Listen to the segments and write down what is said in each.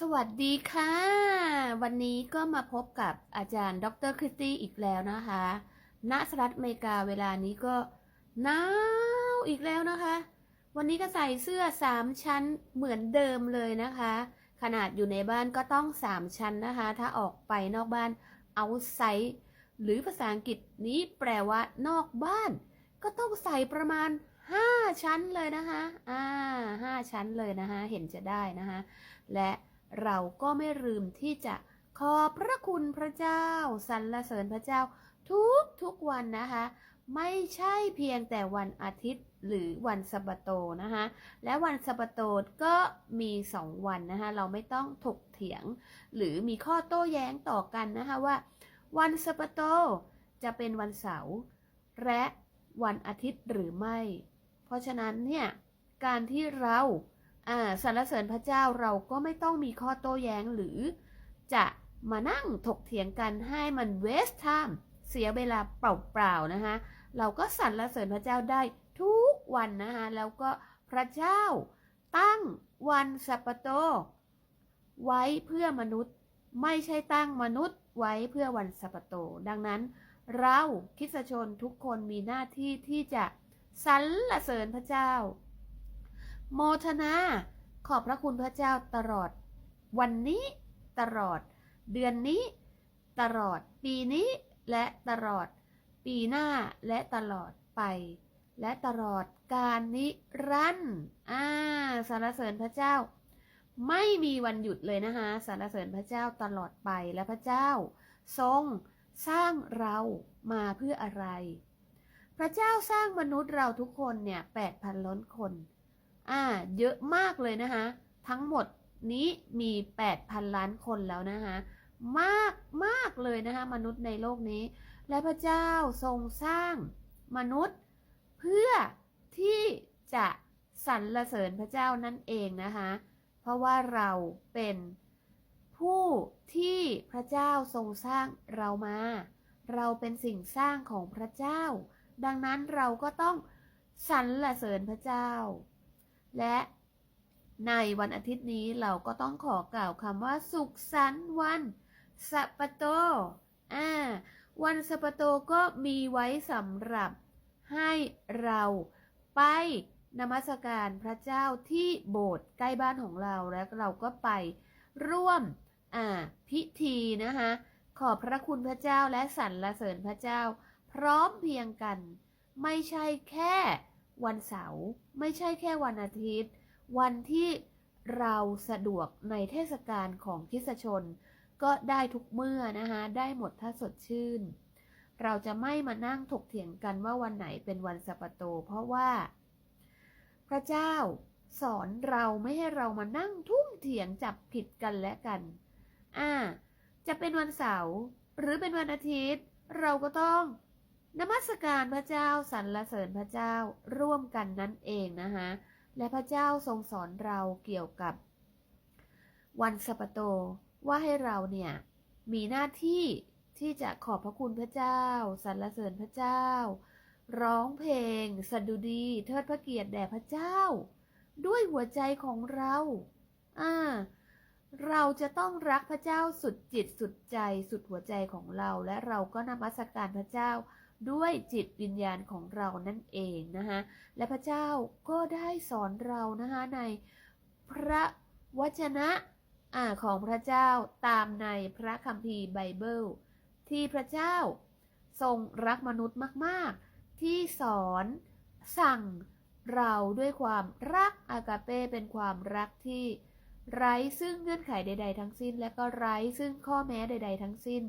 สวัสดีค่ะ วันนี้ก็มาพบกับอาจารย์ ดรคริสตี้อีกแล้วนะคะ ณสหรัฐอเมริกาเวลานี้ก็หนาวอีกแล้วนะคะ วันนี้ก็ใส่เสื้อ3ชั้นเหมือนเดิมเลยนะคะ ขนาดอยู่ในบ้านก็ต้อง3ชั้นนะคะ ถ้าออกไปนอกบ้าน outside หรือภาษาอังกฤษนี้แปลว่านอกบ้าน ก็ต้องใส่ประมาณ5ชั้นเลยนะคะ อ่า5ชั้นเลยนะคะ เห็นจะได้นะคะ และ เราก็ไม่ลืมที่จะขอบพระคุณพระเจ้าสรรเสริญพระเจ้า ทุกทุกวันนะคะ ไม่ใช่เพียงแต่วันอาทิตย์หรือวันสะบโตนะคะและวันสะบโตก็มีสองวันนะคะเราไม่ต้องถกเถียง หรือมีข้อโต้แย้งต่อกันนะคะว่า วันสะบโตจะเป็นวันเสาร์และวันอาทิตย์หรือไม่ เพราะฉะนั้นเนี่ยการที่เรา อ่าสรรเสริญพระเจ้าเราก็ไม่ต้องมีข้อโต้แย้งหรือจะมานั่งถกเถียงกันให้มัน waste time เสียเวลาเปล่าๆนะคะเราก็สรรเสริญพระเจ้าได้ทุกวันนะคะแล้วก็พระเจ้าตั้งวันสัปปะโต ไว้เพื่อมนุษย์ไม่ใช่ตั้งมนุษย์ไว้เพื่อวันสัปปะโต ดังนั้น เราคิสตชนทุกคนมีหน้าที่ที่จะสรรเสริญพระเจ้า โมทนา ขอบพระคุณพระเจ้าตลอด วันนี้ตลอด เดือนนี้ ตลอด ปีนี้และตลอด ปีหน้าและตลอดไป และตลอดการนิรันดร์อ่าสรรเสริญพระเจ้า ไม่มีวันหยุดเลยนะคะสรรเสริญพระเจ้าตลอดไปและพระเจ้า ทรงสร้างเรามาเพื่ออะไร พระเจ้าสร้างมนุษย์เราทุกคนเนี่ยแปดพันล้นคน อ่า เยอะมากเลยนะคะ ทั้งหมดนี้มี 8,000 ล้านคนแล้วนะคะ มากมากเลยนะคะ มนุษย์ในโลกนี้ และพระเจ้าทรงสร้างมนุษย์ เพื่อที่จะสรรเสริญพระเจ้านั่นเองนะคะ เพราะว่าเราเป็นผู้ที่พระเจ้าทรงสร้างเรามา เราเป็นสิ่งสร้างของพระเจ้า ดังนั้นเราก็ต้องสรรเสริญพระเจ้า และในวันอาทิตย์นี้เราก็ต้องขอกล่าวคำว่า สุขสันต์วันสัปโตอ่าวันสัปโตก็มีไว้สำหรับให้เราไปนมัสการพระเจ้าที่โบสถ์ใกล้บ้านของเราแล้วเราก็ไปร่วมอ่าพิธีนะคะขอบพระคุณพระเจ้าและสรรเสริญพระเจ้า พร้อมเพียงกัน ไม่ใช่แค่ วันเสาร์ไม่ใช่แค่วันอาทิตย์ วันที่เราสะดวกในเทศกาลของคิสชน ก็ได้ทุกเมื่อนะคะได้หมดถ้าสดชื่น เราจะไม่มานั่งถกเถียงกันว่าวันไหนเป็นวันสัปโต เพราะว่า พระเจ้าสอนเราไม่ให้เรามานั่งทุ่มเถียงจับผิดกันและกัน อ่า จะเป็นวันเสาร์หรือเป็นวันอาทิตย์ เราก็ต้อง นมัสการพระเจ้าสรรเสริญพระเจ้าร่วมกันนั่นเองนะคะและพระเจ้าทรงสอนเราเกี่ยวกับ วันสัปโตว่าให้เราเนี่ยมีหน้าที่ที่จะขอบพระคุณพระเจ้าสรรเสริญพระเจ้า ร้องเพลงสดุดีเทิดพระเกียรติแด่พระเจ้า ด้วยหัวใจของเราอ่าเราจะต้องรักพระเจ้าสุดจิตสุดใจสุดหัวใจของเรา และเราก็นมัสการพระเจ้า ด้วยจิตวิญญาณของเรานั่นเองนะคะและพระเจ้าก็ได้สอนเรานะคะในพระวจนะอของพระเจ้าตามในพระคัมภีร์ไบเบิล ที่พระเจ้าทรงรักมนุษย์มาก ๆ ที่สอนสั่งเราด้วยความรักอากาเป้เป็นความรักที่ไร้ซึ่งเงื่อนไขใด ๆ ทั้งสิ้น และก็ไร้ซึ่งข้อแม้ใด ๆ ทั้งสิ้น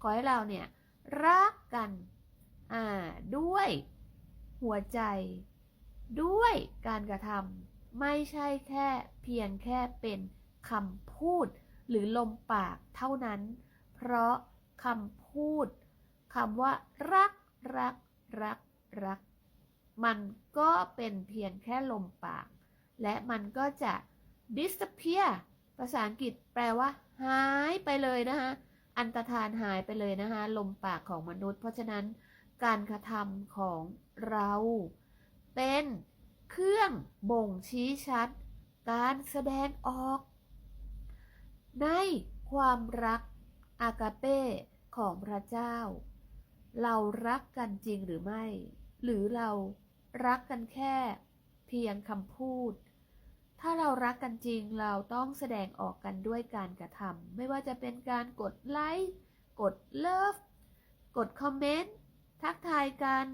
ขอให้เราเนี่ยรักกัน อ่า ด้วย หัวใจ ด้วยการกระทำไม่ใช่แค่เพียงแค่เป็นคำพูด หรือลมปากเท่านั้น เพราะคำพูดคำว่า รัก รัก รัก รัก มันก็เป็นเพียงแค่ลมปาก และมันก็จะ disappear ภาษาอังกฤษแปลว่า หายไปเลยนะคะ อันตรธานหายไปเลยนะคะ ลมปากของมนุษย์ เพราะฉะนั้น การกระทำของเรา เป็นเครื่องบ่งชี้ชัด การแสดงออก ในความรักอากาเป้ของพระเจ้า เรารักกันจริงหรือไม่ หรือเรารักกันแค่เพียงคำพูด ถ้าเรารักกันจริงเราต้องแสดงออกกันด้วยการกระทำไม่ว่าจะเป็นการกดไลค์ กดเลิฟ กดคอมเมนต์ ทักทายกัน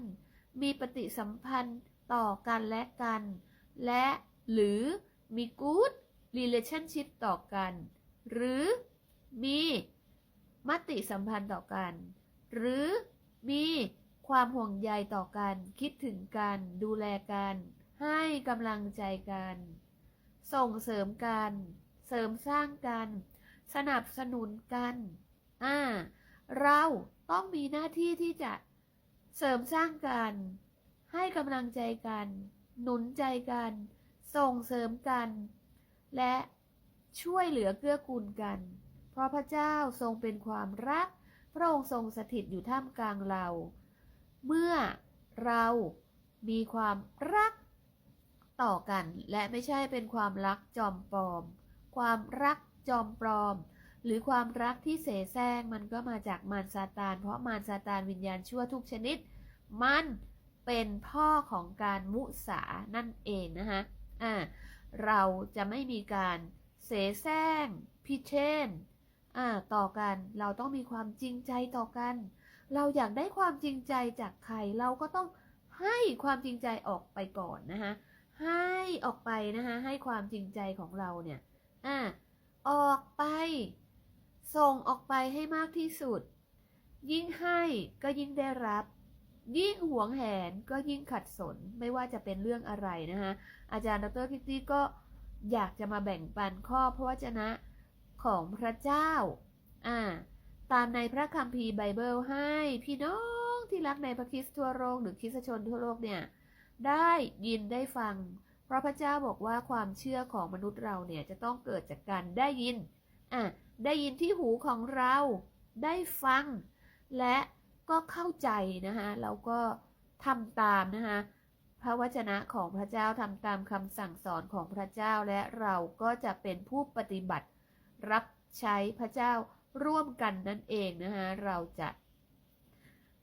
มีปฏิสัมพันธ์ต่อกันและกัน และหรือมี good relationship ต่อกัน หรือมีมติสัมพันธ์ต่อกัน หรือมีความห่วงใยต่อกัน คิดถึงกัน ดูแลกัน ให้กำลังใจกัน ส่งเสริมกัน เสริมสร้างกัน สนับสนุนกัน อ่า เราต้องมีหน้าที่ที่จะ เสริมสร้างกัน ให้กำลังใจกัน หนุนใจกัน ส่งเสริมกัน และช่วยเหลือเกื้อกูลกัน เพราะพระเจ้าทรงเป็นความรัก พระองค์ทรงสถิตอยู่ท่ามกลางเรา เมื่อเรามีความรักต่อกัน และไม่ใช่เป็นความรักจอมปลอม ความรักจอมปลอม หรือความรักที่เสแสร้งมันก็มาจากมารซาตาน เพราะมารซาตานวิญญาณชั่วทุกชนิด มันเป็นพ่อของการมุสานั่นเองนะคะอ่าเราจะไม่มีการเสแสร้งพิเชนอ่าต่อกันเราต้องมีความจริงใจต่อกัน เราอยากได้ความจริงใจจากใครเราก็ต้องให้ความจริงใจออกไปก่อนนะคะให้ออกไปนะคะให้ความจริงใจของเราเนี่ยอ่าออกไป ส่งออกไปให้มากที่สุด ยิ่งให้ก็ยิ่งได้รับ ยิ่งหวงแหนก็ยิ่งขัดสนไม่ว่าจะเป็นเรื่องอะไรนะคะอาจารย์ดรคิตตี้ก็อยากจะมาแบ่งปันข้อพระวจนะของพระเจ้าอ่าตามในพระคัมภีร์ไบเบิลให้พี่น้องที่รักในพระคริสต์ทั่วโลกหรือคริสตชนทั่วโลกเนี่ยได้ยินได้ฟัง เพราะพระเจ้าบอกว่าความเชื่อของมนุษย์เราเนี่ยจะต้องเกิดจากการได้ยินอะ ได้ยินที่หูของเราได้ฟัง และก็เข้าใจนะคะเราก็ทำตามนะคะพระวจนะของพระเจ้าทำตามคำสั่งสอนของพระเจ้าและเราก็จะเป็นผู้ปฏิบัติ รับใช้พระเจ้าร่วมกันนั่นเองนะคะเราจะ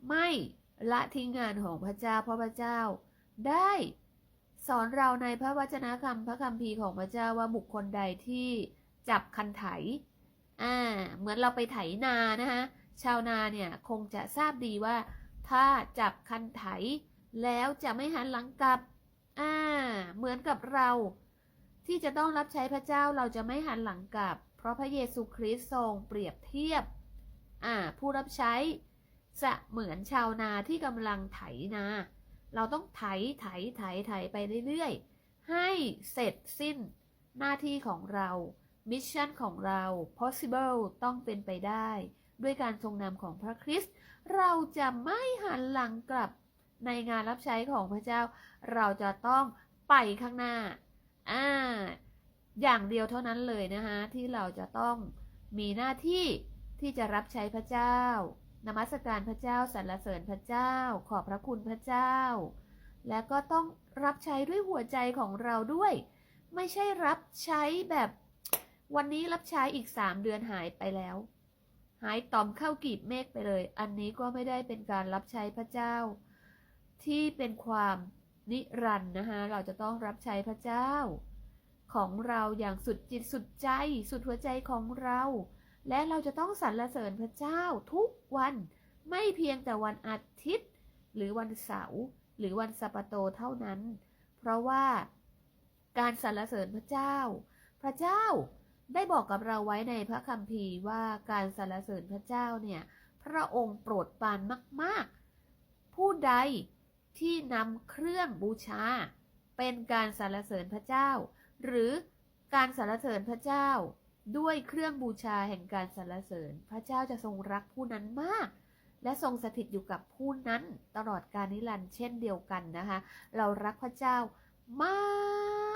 ไม่ละทิ้งงานของพระเจ้าเพราะพระเจ้า ได้สอนเราในพระวจนะคำพระคัมภีของพระเจ้าว่าบุคคลใดที่จับคันไถ อ่าเหมือนเราไปไถนานะคะชาวนาเนี่ยคงจะทราบดีว่า ถ้าจับคันไถ แล้วจะไม่หันหลังกลับอ่าเหมือนกับเรา ที่จะต้องรับใช้พระเจ้าเราจะไม่หันหลังกลับ เพราะพระเยซูคริสต์ทรงเปรียบเทียบอ่าผู้รับใช้จะเหมือนชาวนาที่กำลังไถนา เราต้องไถไถไถไถไปเรื่อยๆ ให้เสร็จสิ้นหน้าที่ของเรา มิชชั่นของเรา possible ต้องเป็นไปได้ ด้วยการทรงนำของพระคริสต์เราจะไม่หันหลังกลับในงานรับใช้ของพระเจ้า เราจะต้องไปข้างหน้าอ่าอย่างเดียวเท่านั้นเลยนะคะที่เราจะต้องมีหน้าที่ที่จะรับใช้พระเจ้านมัสการพระเจ้าสรรเสริญพระเจ้า ขอบพระคุณพระเจ้า และก็ต้องรับใช้ด้วยหัวใจของเราด้วย ไม่ใช่รับใช้แบบ วันนี้รับใช้อีกสามเดือนหายไปแล้ว หายต่อมเข้ากีบเมฆไปเลย อันนี้ก็ไม่ได้เป็นการรับใช้พระเจ้า ที่เป็นความนิรันด์นะคะ เราจะต้องรับใช้พระเจ้า ของเราอย่างสุดจิตสุดใจ สุดหัวใจของเรา และเราจะต้องสรรเสริญพระเจ้าทุกวันไม่เพียงแต่วันอาทิตย์ หรือวันเสาร์หรือวันสัปโตเท่านั้น เพราะว่าการสรรเสริญพระเจ้า พระเจ้า ได้บอกกับเราไว้ในพระคัมภีร์ว่าการสรรเสริญพระเจ้าเนี่ย พระองค์โปรดปรานมาก ๆ ผู้ใดที่นำเครื่องบูชา เป็นการสรรเสริญพระเจ้า หรือการสรรเสริญพระเจ้า ด้วยเครื่องบูชาแห่งการสรรเสริญ พระเจ้าจะทรงรักผู้นั้นมาก และทรงสถิตอยู่กับผู้นั้นตลอดกาลนิรันดร์เช่นเดียวกันนะคะ เรารักพระเจ้าม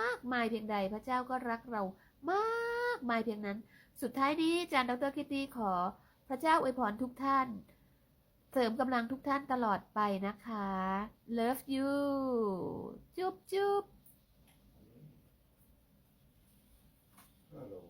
ากมายเพียงใดพระเจ้าก็รักเรามากากมายเพียงนั้น สุดท้ายนี้อาจารย์ดรคิตตี้ขอพระเจ้าอวยพรทุกท่าน เสริมกำลังทุกท่านตลอดไปนะคะ love you จุ๊บจุ๊บ Hello.